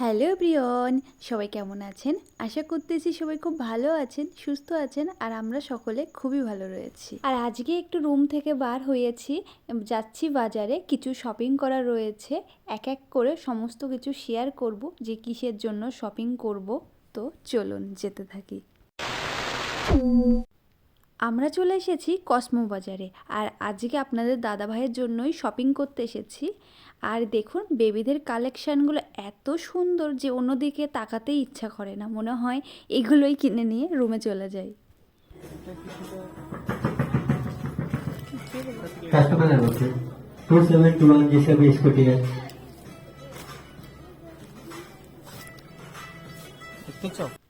Hello প্রিয়ন, সবাই কেমন আছেন? আশা করতেছি সবাই খুব ভালো আছেন, সুস্থ আছেন, আর আমরা সকলে খুবই ভালো রয়েছি। আর আজকে একটু রুম থেকে বার হয়েছি যাচ্ছি বাজারে, কিছু শপিং করা রয়েছে, এক এক করে সমস্ত কিছু শেয়ার করব, যে কিসের জন্য শপিং করব। তো চলুন যেতে থাকি। আমরা চলে এসেছি কসমো বাজারে। আর আজকে আপনাদের দাদা ভাইয়ের জন্যই শপিং করতে এসেছি। আর দেখুন বেবিদের কালেকশানগুলো এত সুন্দর যে অন্যদিকে তাকাতেই ইচ্ছা করে না। মনে হয় এগুলোই কিনে নিয়ে রুমে চলে যাই।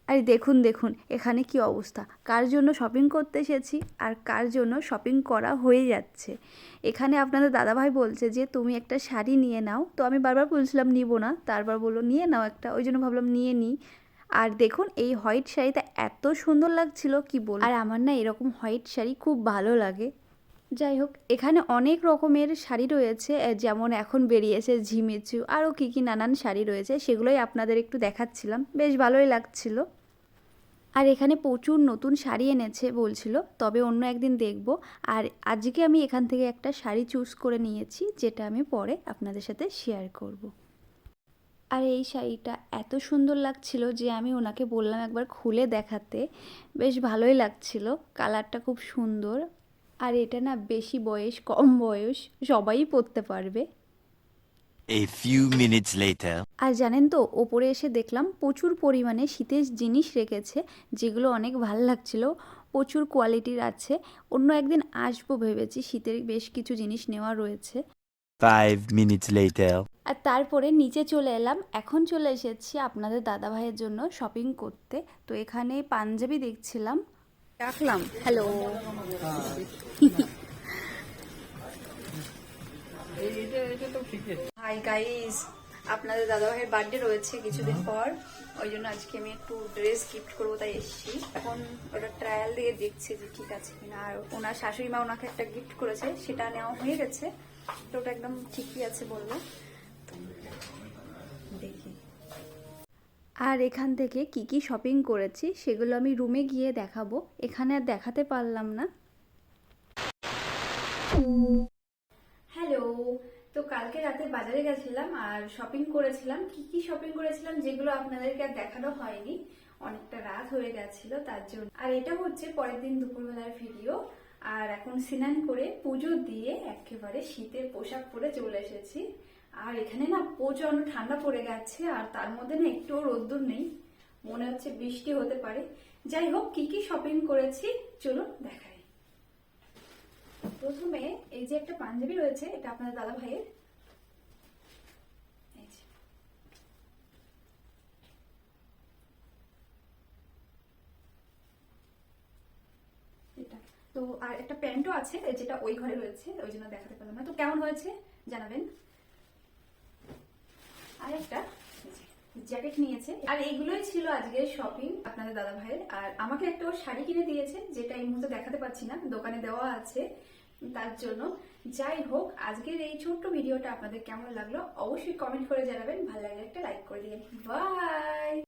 আর দেখুন দেখুন, এখানে কি অবস্থা? কার জন্য শপিং করতে এসেছি আর কার জন্য শপিং করা হয়ে যাচ্ছে? এখানে আপনাদের দাদাভাই বলছে যে, তুমি একটা শাড়ি নিয়ে নাও। তো আমি বারবার বলছিলাম, নিব না। তারপর বলল, নিয়ে নাও একটা। ওই জন্য ভাবলাম, নিয়ে নিই। আর দেখুন, এই হোয়াইট শাড়িটা এত সুন্দর লাগছিল, কি বল আর আমার না এরকম হোয়াইট শাড়ি খুব ভালো লাগে। যাই হোক, এখানে অনেক রকমের শাড়ি রয়েছে যেমন এখন বেরিয়েছে ঝিমিচু, আরও কী কী নানান শাড়ি রয়েছে, সেগুলোই আপনাদের একটু দেখাচ্ছিলাম। বেশ ভালোই লাগছিল। আর এখানে প্রচুর নতুন শাড়ি এনেছে বলছিল, তবে অন্য একদিন দেখব। আর আজকে আমি এখান থেকে একটা শাড়ি চুজ করে নিয়েছি, যেটা আমি পরে আপনাদের সাথে শেয়ার করব। আর এই শাড়িটা এত সুন্দর লাগছিল যে আমি ওনাকে বললাম একবার খুলে দেখাতে। বেশ ভালোই লাগছিল, কালারটা খুব সুন্দর। আর এটা না বেশি বয়স, কম বয়স সবাই পরতে পারবে। A few minutes later. আর জানেন তো ওপরে এসে দেখলাম প্রচুর পরিমাণে শীতের জিনিস রেখেছে যেগুলো অনেক ভালো লাগছিল প্রচুর কোয়ালিটির আছে। অন্য একদিন আসব ভেবেছি শীতের বেশ কিছু জিনিস নেওয়া রয়েছে। Five minutes later. আর তারপরে নিচে চলে এলাম এখন চলে এসেছি আপনাদের দাদা ভাইয়ের জন্য শপিং করতে। তো এখানে পাঞ্জাবি দেখছিলাম। রাখলাম। হ্যালো হাই গাইস আপনাদের দাদা ভাইয়ের বার্থডে রয়েছে কিছুদিন পর। ওই জন্য আজকে আমি একটু ড্রেস গিফট করব তাই এসেছি। এখন ওটা ট্রায়াল দিয়ে দেখছি যে ঠিক আছে কিনা। আর ওনার শাশুড়ি মা ওনাকে একটা গিফট করেছে সেটা নেওয়া হয়ে গেছে। তো ওটা একদম ঠিকই আছে বলল দেখি। আর এখান থেকে কি কি শপিং করেছি সেগুলো আমি রুমে গিয়ে দেখাবো। এখানে আর দেখাতে পারলাম না। কালকে রাতে বাজারে গেছিলাম আর শপিং করেছিলাম। কি কি শপিং করেছিলাম যেগুলো আপনাদেরকে আর দেখানো হয়নি, অনেকটা রাত হয়ে গেছিল তার জন্য। আর এটা হচ্ছে পরের দিন দুপুরবেলার ভিডিও আর এখন স্নান করে পুজো দিয়ে একেবারে শীতের পোশাক পরে চলে এসেছি। আর এখানে না প্রচণ্ড ঠান্ডা পড়ে গেছে আর তার মধ্যে না একটুও রোদ্দুর নেই। মনে হচ্ছে বৃষ্টি হতে পারে। যাই হোক, কি কি শপিং করেছি চলুন দেখাই। প্রথমে এই যে একটা পাঞ্জাবি রয়েছে, এটা আপনাদের দাদা ভাইয়ের এই যে। এটা তো আর একটা প্যান্টও আছে যেটা ওই ঘরে রয়েছে, ওই জন্য দেখাতে পারলাম না। তো কেমন হয়েছে? জানাবেন। আর একটা জ্যাকেট নিয়েছে। আর এইগুলোই ছিল আজকের শপিং আপনাদের দাদা ভাইয়ের আর আমাকে একটা শাড়ি কিনে দিয়েছে, যেটা এই মুহূর্তে দেখাতে পাচ্ছি না। দোকানে দেওয়া আছে তার জন্য। যাই হোক, আজকের এই ছোট্ট ভিডিওটা আপনাদের কেমন লাগল অবশ্যই কমেন্ট করে জানাবেন। ভালো লাগলে একটা লাইক করে দিবেন। বাই